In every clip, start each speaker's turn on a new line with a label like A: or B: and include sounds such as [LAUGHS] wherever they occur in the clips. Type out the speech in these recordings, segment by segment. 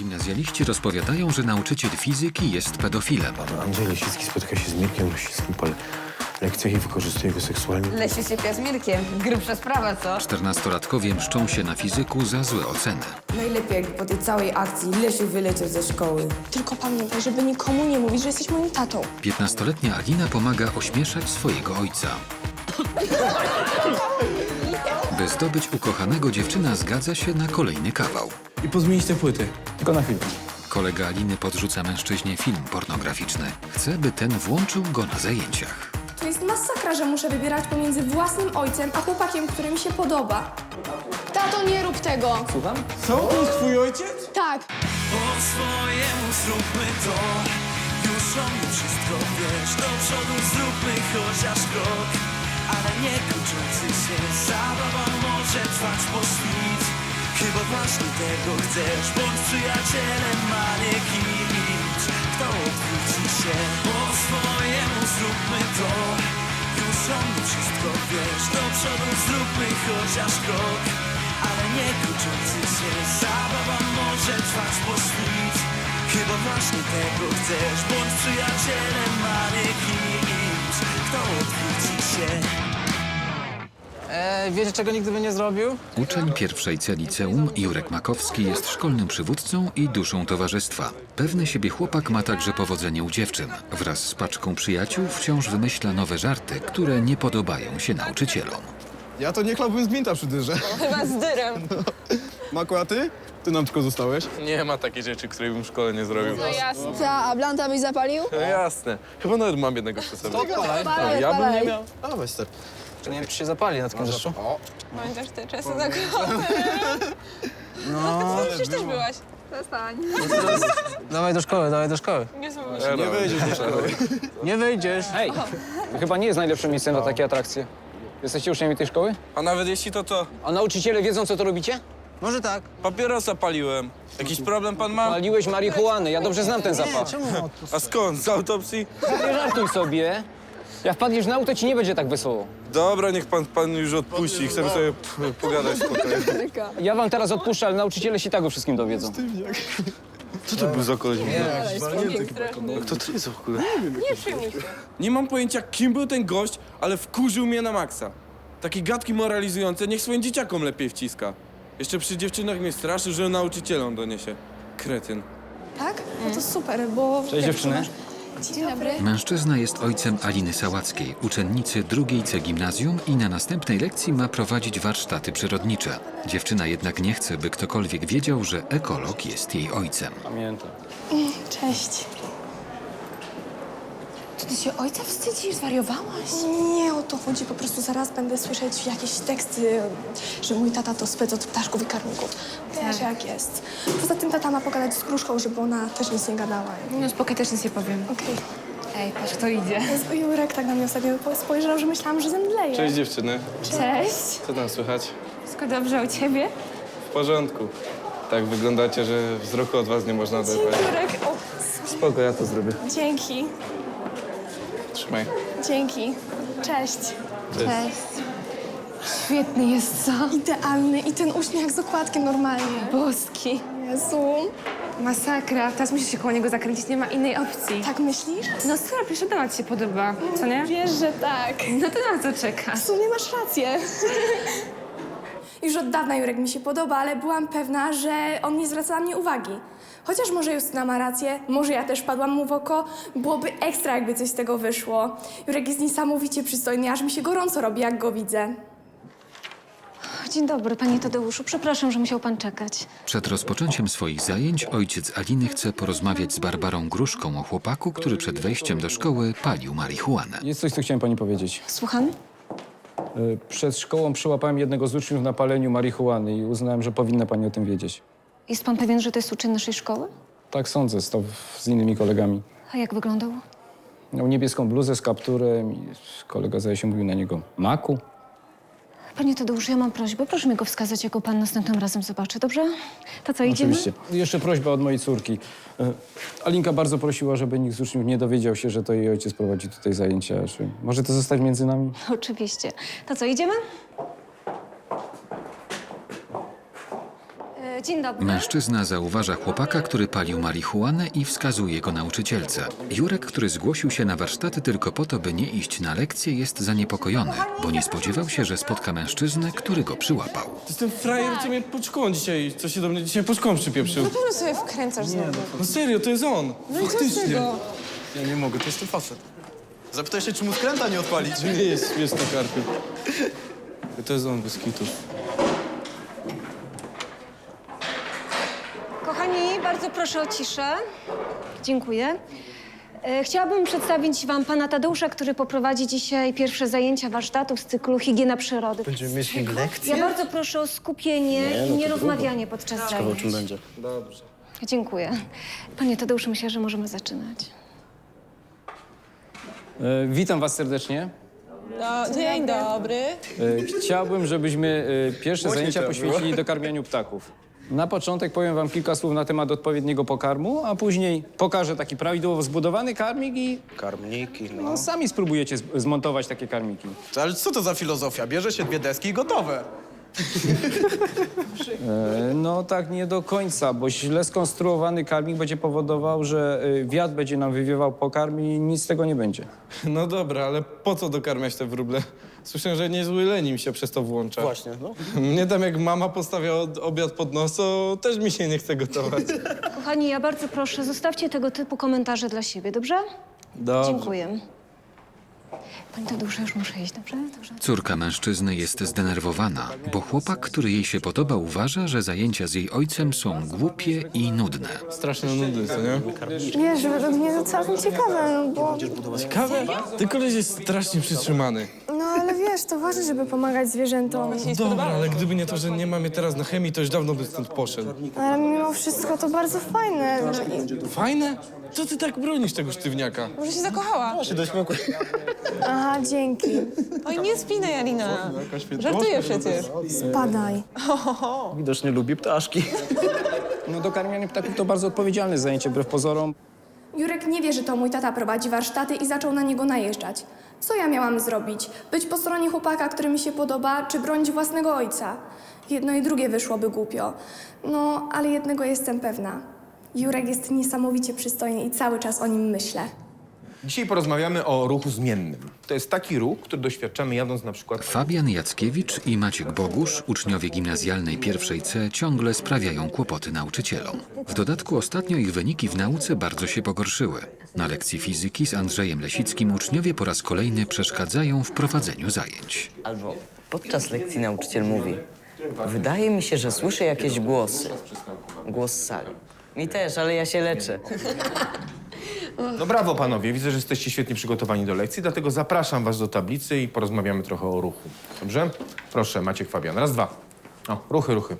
A: Gimnazjaliści rozpowiadają, że nauczyciel fizyki jest pedofilem.
B: Andrzej Lesicki spotyka się z Mirkiem Lesickim po lekcjach i wykorzystuje go seksualnie.
C: Lesiu sypia z Mirkiem. Grubsza sprawa, co?
A: Czternastolatkowie mszczą się na fizyku za złe oceny.
D: Najlepiej jakby po tej całej akcji Lesiu wyleciał ze szkoły.
E: Tylko pamiętaj, żeby nikomu nie mówić, że jesteś moim tatą.
A: Piętnastoletnia Alina pomaga ośmieszać swojego ojca. [LAUGHS] By zdobyć ukochanego, dziewczyna zgadza się na kolejny kawał.
B: I pozmienić te płyty. Tylko na chwilę.
A: Kolega Aliny podrzuca mężczyźnie film pornograficzny. Chce, by ten włączył go na zajęciach.
E: To jest masakra, że muszę wybierać pomiędzy własnym ojcem a chłopakiem, który mi się podoba. Tato, nie rób tego!
B: Co? To jest twój ojciec?
E: Tak,
F: Po swojemu zróbmy to Już o mnie wszystko wiesz Do przodu zróbmy chociaż krok Ale nie kończący się może trwać po świt. Chyba właśnie tego chcesz Bądź przyjacielem, a nie kimś. Kto odwróci się Po swojemu zróbmy to. Już o mnie wszystko wiesz Do przodu zróbmy chociaż krok. Ale nie kończący się Zabawa może trwać po świt. Chyba właśnie tego chcesz Bądź przyjacielem, a nie kimś. Kto odwróci
G: wiecie, czego nigdy by nie zrobił?
A: Uczeń pierwszej C liceum, Jurek Makowski, jest szkolnym przywódcą i duszą towarzystwa. Pewny siebie chłopak ma także powodzenie u dziewczyn. Wraz z paczką przyjaciół wciąż wymyśla nowe żarty, które nie podobają się nauczycielom.
H: Ja to nie chlałbym z gwinta przy dyrze.
C: Chyba z dyrem. [LAUGHS]
H: Maku, a ty? Ty nam tylko zostałeś.
I: Nie ma takiej rzeczy, której bym w szkole nie zrobił.
E: Ta, a Blanta byś zapalił?
I: No jasne. Chyba nawet mam jednego przy sobie.
E: Palej,
I: Ja bym nie miał.
H: A, weź ser.
G: Nie wiem, czy się zapali na takim rzeczu.
C: Pamiętasz te czasy na kopy? No. Przecież też byłaś. Przestań.
G: Dawaj do szkoły, dawaj do szkoły.
C: Nie słuchaj.
I: Nie wyjdziesz do szkoły.
G: Nie wyjdziesz. Hej, to chyba nie jest najlepsze miejsce na takie atrakcje. Jesteście uczniami tej szkoły?
I: A nawet jeśli to to,
G: A nauczyciele wiedzą, co to robicie? Może tak.
I: papierosa paliłem. Jakiś problem pan ma?
G: Paliłeś marihuany, ja dobrze znam ten zapach.
I: A skąd? Z autopsji?
G: Nie żartuj sobie. Jak wpadniesz na auto, ci nie będzie tak wesoło.
I: Dobra, niech pan, pan już odpuści. Chcemy sobie p- pogadać spokojnie.
G: Ja wam teraz odpuszczę, ale nauczyciele się tak o wszystkim dowiedzą.
I: Co to był za koleś? Kto to jest w ogóle?
C: Nie przyjmuj się.
J: Nie mam pojęcia, kim był ten gość, ale wkurzył mnie na maksa. Takie gadki moralizujące, niech swoim dzieciakom lepiej wciska. Jeszcze przy dziewczynach mnie straszył, że nauczycielom doniesie. Kretyn.
E: Tak? No to super, bo...
G: Cześć dziewczyny.
E: Dzień dobry.
A: Mężczyzna jest ojcem Aliny Sałackiej, uczennicy drugiej C gimnazjum i na następnej lekcji ma prowadzić warsztaty przyrodnicze. Dziewczyna jednak nie chce, by ktokolwiek wiedział, że ekolog jest jej ojcem.
G: Pamiętam.
E: Cześć.
D: Czy ty się ojca wstydzisz? Zwariowałaś?
E: Nie o to chodzi, po prostu zaraz będę słyszeć jakieś teksty, że mój tata to spec od ptaszków i karników. Wiesz jak jest. Poza tym tata ma pogadać z Gruszką, żeby ona też nic nie gadała.
C: No spokojnie, też nic nie powiem.
E: Okej.
C: Ej, patrz, kto idzie.
E: Jezu, Jurek tak na mnie ostatnio spojrzał, że myślałam, że zemdleję.
I: Cześć dziewczyny.
C: Cześć.
I: Co tam słychać?
C: Wszystko dobrze u ciebie?
I: W porządku. Tak wyglądacie, że wzroku od was nie można oderwać.
E: Jurek, o,
I: Spoko, ja to zrobię.
E: dzięki, Dzięki. Cześć.
C: Cześć. Świetny jest, co?
E: Idealny i ten uśmiech z okładkiem normalnie.
C: Boski.
E: Jezu.
C: Masakra. Teraz musisz się koło niego zakręcić, nie ma innej opcji.
E: Tak myślisz?
C: No super, pisze, dała ci się podoba, co nie?
E: Wiesz, że tak.
C: No to na co czekasz?
E: W sumie masz rację. [LAUGHS] Już od dawna Jurek mi się podoba, ale byłam pewna, że on nie zwraca na mnie uwagi. Chociaż może Justyna ma rację, może ja też padłam mu w oko, byłoby ekstra, jakby coś z tego wyszło. Jurek jest niesamowicie przystojny, aż mi się gorąco robi, jak go widzę.
K: Dzień dobry, panie Tadeuszu. Przepraszam, że musiał pan czekać.
A: Przed rozpoczęciem swoich zajęć ojciec Aliny chce porozmawiać z Barbarą Gruszką o chłopaku, który przed wejściem do szkoły palił marihuanę.
G: Jest coś, co chciałem pani powiedzieć.
K: Słucham?
G: Y, Przed szkołą przyłapałem jednego z uczniów na paleniu marihuany i uznałem, że powinna pani o tym wiedzieć.
K: Jest pan pewien, że to jest uczeń naszej szkoły?
G: Tak sądzę, stał z innymi kolegami.
K: A jak wyglądał?
G: Miał niebieską bluzę z kapturem i kolega zdaje się mówił na niego maku.
K: Panie Tadeuszu, ja mam prośbę. Proszę mi go wskazać, jak go pan następnym razem zobaczy, dobrze? To co, idziemy?
G: Oczywiście. Jeszcze prośba od mojej córki. E, Alinka bardzo prosiła, żeby nikt z uczniów nie dowiedział się, że to jej ojciec prowadzi tutaj zajęcia. Czy może to zostać między nami?
K: Oczywiście. To co, idziemy? Dzień dobry.
A: Mężczyzna zauważa chłopaka, który palił marihuanę i wskazuje go nauczycielce. Jurek, który zgłosił się na warsztaty tylko po to, by nie iść na lekcje, jest zaniepokojony, bo nie spodziewał się, że spotka mężczyznę, który go przyłapał.
J: To jest ten frajer, co mnie pod szkołą dzisiaj, co się do mnie dzisiaj pod szkołą przypieprzył.
C: Na pewno sobie wkręcasz znowu.
J: No serio, to jest on.
C: No i co z tego?
H: Ja nie mogę, to jest ten facet. Zapytaj się, czy mu skręta nie odpalić.
J: Nie jest śmieszny, Karpiu. To jest on bez kitów.
K: Kochani, bardzo proszę o ciszę. Dziękuję. E, Chciałabym przedstawić wam pana Tadeusza, który poprowadzi dzisiaj pierwsze zajęcia warsztatów z cyklu Higiena Przyrody.
I: Będziemy mieć lekcję?
K: Ja bardzo proszę o skupienie
I: Nie, no
K: i
I: to
K: nierozmawianie podczas
I: Ciekawe, o
K: zajęć.
I: czym będzie.
J: Dobrze.
K: Dziękuję. Panie Tadeuszu, myślę, że możemy zaczynać.
G: E, witam was serdecznie.
C: No, dzień dobry.
G: E, chciałbym, żebyśmy e, pierwsze zajęcia poświęcili dokarmianiu ptaków. Na początek powiem wam kilka słów na temat odpowiedniego pokarmu, a później pokażę taki prawidłowo zbudowany karmik i
I: Karmniki, no.
G: no, sami spróbujecie z- zmontować takie karmiki.
H: Ale co to za filozofia? Bierze się dwie deski i gotowe.
G: E, No tak nie do końca, bo źle skonstruowany karmik będzie powodował, że e, wiatr będzie nam wywiewał pokarm i nic z tego nie będzie.
J: No dobra, ale po co dokarmiać te wróble? Słyszę, że niezły leni mi się przez to włącza.
I: Właśnie, no.
J: Mnie tam jak mama postawia od- obiad pod nos, to też mi się nie chce gotować.
K: Kochani, ja bardzo proszę, zostawcie tego typu komentarze dla siebie, dobrze?
J: Dobrze.
K: Dziękuję. Panie Tadeuszu, już muszę iść, dobrze? Dobrze.
A: Córka mężczyzny jest zdenerwowana, bo chłopak, który jej się podoba, uważa, że zajęcia z jej ojcem są głupie i nudne.
J: Straszne nudy, co nie?
E: Wiesz, według mnie to całkiem ciekawe, no bo...
J: Ciekawe? Ten koleś jest strasznie przytrzymany.
E: No ale wiesz, to ważne, żeby pomagać zwierzętom.
J: Dobra, ale gdyby nie to, że nie ma mnie teraz na chemii, to już dawno by stąd poszedł.
E: Ale mimo wszystko to bardzo fajne. I-
J: Fajne? Co ty tak bronisz tego sztywniaka?
C: Może się zakochała.
E: Aha, dzięki.
C: Oj, nie spinaj, Alina. Żartuję przecież.
E: Spadaj.
I: Widocznie lubi ptaszki.
G: No dokarmianie ptaków to bardzo odpowiedzialne zajęcie, wbrew pozorom.
E: Jurek nie wie, że to mój tata prowadzi warsztaty i zaczął na niego najeżdżać. Co ja miałam zrobić? Być po stronie chłopaka, który mi się podoba, czy bronić własnego ojca? Jedno i drugie wyszłoby głupio. No, ale jednego jestem pewna. Jurek jest niesamowicie przystojny i cały czas o nim myślę.
L: Dzisiaj porozmawiamy o ruchu zmiennym. To jest taki ruch, który doświadczamy jadąc na przykład...
A: Fabian Jackiewicz i Maciek Bogusz, uczniowie gimnazjalnej pierwszej C, ciągle sprawiają kłopoty nauczycielom. W dodatku ostatnio ich wyniki w nauce bardzo się pogorszyły. Na lekcji fizyki z Andrzejem Lesickim uczniowie po raz kolejny przeszkadzają w prowadzeniu zajęć.
M: Albo podczas lekcji nauczyciel mówi: Wydaje mi się, że słyszę jakieś głosy. Głos z sali. Mi też, ale ja się leczę.
L: No brawo panowie, widzę, że jesteście świetnie przygotowani do lekcji, dlatego zapraszam was do tablicy i porozmawiamy trochę o ruchu. Dobrze? Proszę, Maciek Fabian. Raz, dwa. O, ruchy, ruchy.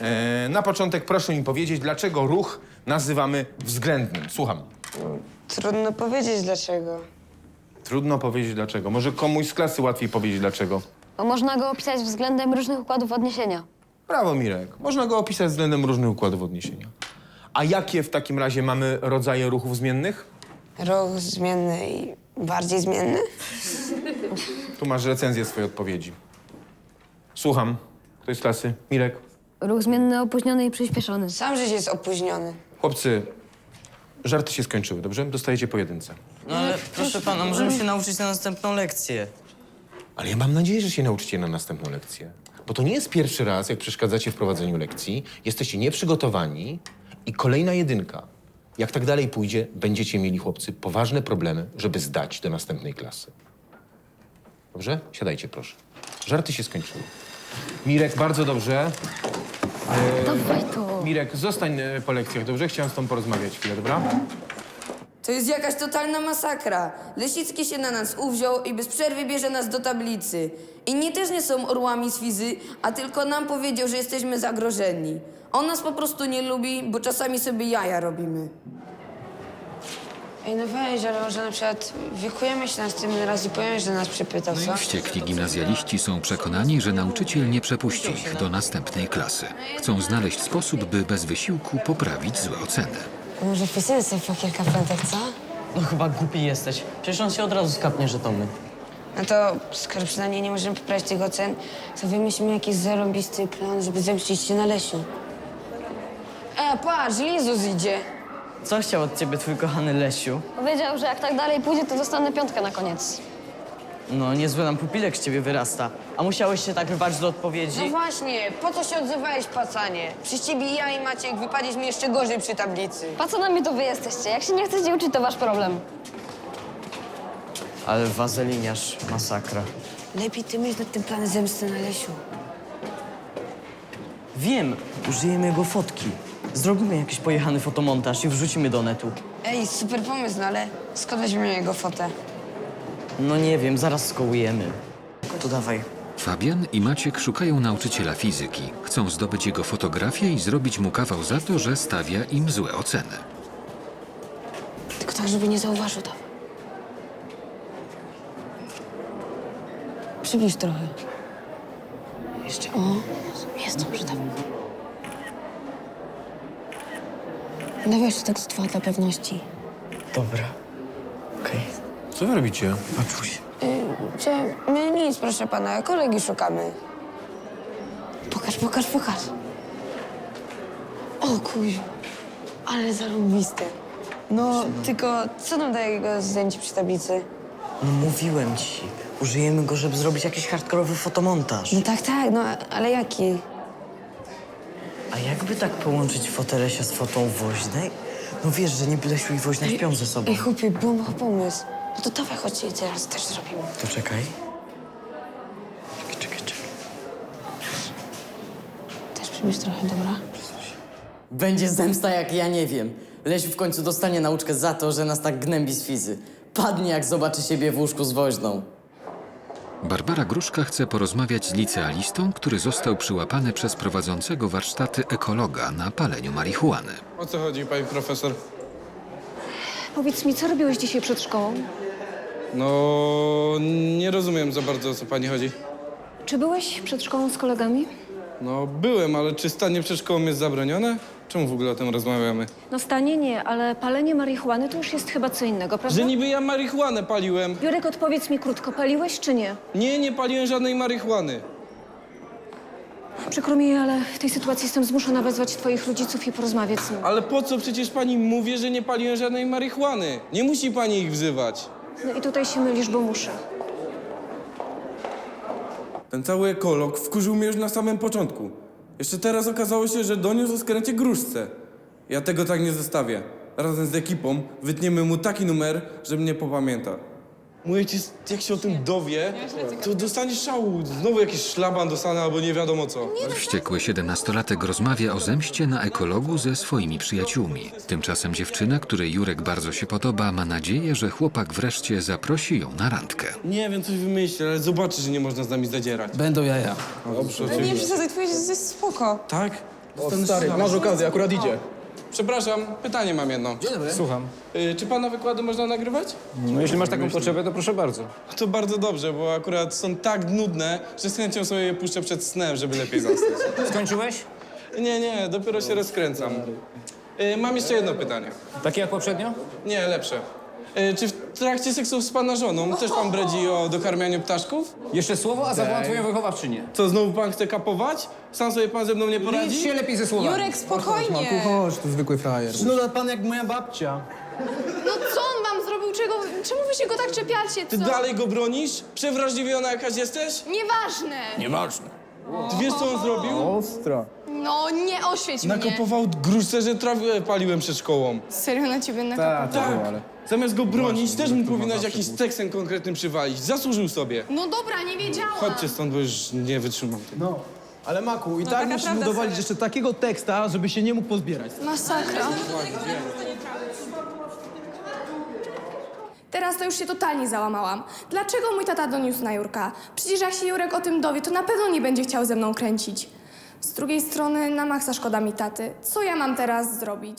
L: E, na początek proszę mi powiedzieć, dlaczego ruch nazywamy względnym. Słucham.
N: Trudno powiedzieć dlaczego.
L: Trudno powiedzieć dlaczego. Może komuś z klasy łatwiej powiedzieć dlaczego.
O: Bo można go opisać względem różnych układów odniesienia.
L: Brawo, Mirek. Można go opisać względem różnych układów odniesienia. A jakie w takim razie mamy rodzaje ruchów zmiennych?
N: Ruch zmienny i bardziej zmienny?
L: Tu masz recenzję swojej odpowiedzi. Słucham. Kto jest z klasy? Mirek.
O: Ruch zmienny opóźniony i przyspieszony.
N: Sam żeś jest opóźniony.
L: Chłopcy, żarty się skończyły, dobrze? Dostajecie po jedynce.
M: No ale proszę pana, możemy się nauczyć na następną lekcję.
L: Ale ja mam nadzieję, że się nauczycie na następną lekcję. Bo to nie jest pierwszy raz, jak przeszkadzacie w prowadzeniu lekcji. Jesteście nieprzygotowani i kolejna jedynka. Jak tak dalej pójdzie, będziecie mieli, chłopcy, poważne problemy, żeby zdać do następnej klasy. Dobrze? Siadajcie, proszę. Żarty się skończyły. Mirek, bardzo dobrze.
O: Dawaj to.
L: Mirek, zostań e, po lekcjach, dobrze? Chciałem z tobą porozmawiać chwilę, dobra?
D: To jest jakaś totalna masakra. Lesicki się na nas uwziął i bez przerwy bierze nas do tablicy. Inni też nie są orłami z fizy, a tylko nam powiedział, że jesteśmy zagrożeni. On nas po prostu nie lubi, bo czasami sobie jaja robimy.
N: Ej, no weź, ale może na przykład wiekujemy się następny raz i powiem, że nas przypytał, co?
A: Wściekli gimnazjaliści są przekonani, że nauczyciel nie przepuści ich do następnej klasy. Chcą znaleźć sposób, by bez wysiłku poprawić złe oceny.
N: Może wpisujemy sobie po kilka piątek, co?
M: No chyba głupi jesteś. Przecież on się od razu skapnie, że to my.
N: No to skoro przynajmniej nie możemy poprawić tych ocen, to wymyślimy jakiś zarąbisty plan, żeby zemścić się na Lesiu. E, patrz, Lizus idzie.
M: Co chciał od ciebie twój kochany Lesiu?
O: Powiedział, że jak tak dalej pójdzie, to dostanę piątkę na koniec.
M: No, niezły nam pupilek z ciebie wyrasta. A musiałeś się tak rwać do
N: No
M: odpowiedzi?
N: właśnie, po co się odzywałeś, pacanie? Przez ciebie ja i Maciek wypadliśmy jeszcze gorzej przy tablicy.
O: Pacanami to wy jesteście. Jak się nie chcecie uczyć, to wasz problem.
M: Ale wazeliniarz, masakra.
N: Lepiej ty myśl nad tym planem zemsty na Lesiu.
M: Wiem, użyjemy jego fotki. Zrobimy jakiś pojechany fotomontaż i wrzucimy do netu.
N: Ej, super pomysł, no ale skąd weźmiemy jego fotę?
M: No nie wiem, zaraz skołujemy. To dawaj.
A: Fabian i Maciek szukają nauczyciela fizyki. Chcą zdobyć jego fotografię i zrobić mu kawał za to, że stawia im złe oceny.
N: Tylko tak, żeby nie zauważył tam. Przybliż trochę. Jeszcze, o, jest dobrze tam. Dawaj jeszcze tak z dwa dla pewności.
M: Dobra. Okej.
B: Co wy robicie?
M: Paczuś.
N: Y, Cze, my nic, proszę pana, kolegi szukamy. Pokaż, pokaż, pokaż. O kuj, ale zarąbiste. No, tylko co nam daje jego zdjęcie przy tablicy?
M: No mówiłem ci. Użyjemy go, żeby zrobić jakiś hardkorowy fotomontaż.
N: No tak, tak, no ale jaki?
M: A jakby tak połączyć fotę Lesia z fotą Woźnej? No wiesz, że niby Lesiu i Woźna śpią ze sobą.
N: Ej, chłopie, bomba pomysł. No to dawaj, chodźcie i teraz też zrobimy.
M: To czekaj. Czekaj, czekaj, czekaj.
N: Też przybliż trochę, dobra?
M: Będzie zemsta jak ja nie wiem. Lesiu w końcu dostanie nauczkę za to, że nas tak gnębi z fizy. Padnie jak zobaczy siebie w łóżku z Woźną.
A: Barbara Gruszka chce porozmawiać z licealistą, który został przyłapany przez prowadzącego warsztaty ekologa na paleniu marihuany.
J: O co chodzi, pani profesor?
K: Powiedz mi, co robiłeś dzisiaj przed szkołą?
J: No, nie rozumiem za bardzo, o co pani chodzi.
K: Czy byłeś przed szkołą z kolegami?
J: No, byłem, ale czy stanie przed szkołą jest zabronione? Czemu w ogóle o tym rozmawiamy?
K: No stanie nie, ale palenie marihuany to już jest chyba co innego, prawda?
J: Że niby ja marihuanę paliłem.
K: Jurek, odpowiedz mi krótko, paliłeś czy nie?
J: Nie, nie paliłem żadnej marihuany.
K: Przykro mi, ale w tej sytuacji jestem zmuszona wezwać twoich rodziców i porozmawiać z nimi.
J: Ale po co przecież pani mówię, że nie paliłem żadnej marihuany? Nie musi pani ich wzywać.
K: No i tutaj się mylisz, bo muszę.
J: Ten cały ekolog wkurzył mnie już na samym początku. Jeszcze teraz okazało się, że doniósł o skręcie gruszce. Ja tego tak nie zostawię. Razem z ekipą wytniemy mu taki numer, że mnie popamięta. Mówię ci, jak się o tym dowie, to dostaniesz szału. Znowu jakiś szlaban dostanę albo nie wiadomo co.
A: Wściekły siedemnastolatek rozmawia o zemście na ekologu ze swoimi przyjaciółmi. Tymczasem dziewczyna, której Jurek bardzo się podoba, ma nadzieję, że chłopak wreszcie zaprosi ją na randkę.
J: Nie wiem, coś wymyślę, ale zobaczysz, że nie można z nami zadzierać.
H: Będą jaja.
J: Dobrze,
C: No nie
J: oczywiście.
C: przesadzaj, twoje jest spoko.
J: Tak?
H: O, stary, masz okazję, akurat idzie.
J: Przepraszam, pytanie mam jedno.
G: Słucham.
J: Y, czy pana wykłady można nagrywać?
G: No jeśli masz taką potrzebę, to proszę bardzo.
J: To bardzo dobrze, bo akurat są tak nudne, że z chęcią sobie je puszczę przed snem, żeby lepiej zasnąć. [LAUGHS]
G: Skończyłeś?
J: Nie, nie, dopiero się rozkręcam. Y, mam jeszcze jedno pytanie.
G: Takie jak poprzednio?
J: Nie, lepsze. Y, czy w trakcie seksu z pana żoną też pan bredzi o dokarmianiu ptaszków?
G: Jeszcze słowo, a zawołam twoją wychowawczynię.
J: Co, znowu pan chce kapować? Sam sobie pan ze mną nie
G: Licz
J: poradzi?
G: się lepiej ze słowami.
C: Jurek, spokojnie.
H: Chodź, to zwykły frajer.
I: No pan jak moja babcia.
E: No co on wam zrobił? Czego, czemu wy się go tak czepiacie?
J: Ty
E: Co?
J: dalej go bronisz? Przewrażliwiona jakaś jesteś?
E: Nieważne.
J: Nieważne. Ty wiesz, co on zrobił?
H: Ostro.
E: No nie oświeć mnie.
J: Nakopował gruszce, że trawę paliłem przed szkołą.
E: Serio na ciebie
H: Tak,
E: nakapał?
H: to było, ale...
J: Zamiast go bronić, też mu powinnaś jakiś tekstem konkretnym przywalić. Zasłużył sobie.
E: No dobra, nie wiedziałam.
J: Chodźcie stąd, bo już nie wytrzymam tego.
H: No. Ale Maku, i
C: No
H: tak
C: taka
H: musisz
C: prawda,
H: mu dowalić
C: sorry.
H: jeszcze takiego teksta, żeby się nie mógł pozbierać.
E: Masakra. Teraz to już się totalnie załamałam. Dlaczego mój tata doniósł na Jurka? Przecież jak się Jurek o tym dowie, to na pewno nie będzie chciał ze mną kręcić. Z drugiej strony na maksa szkoda mi taty. Co ja mam teraz zrobić?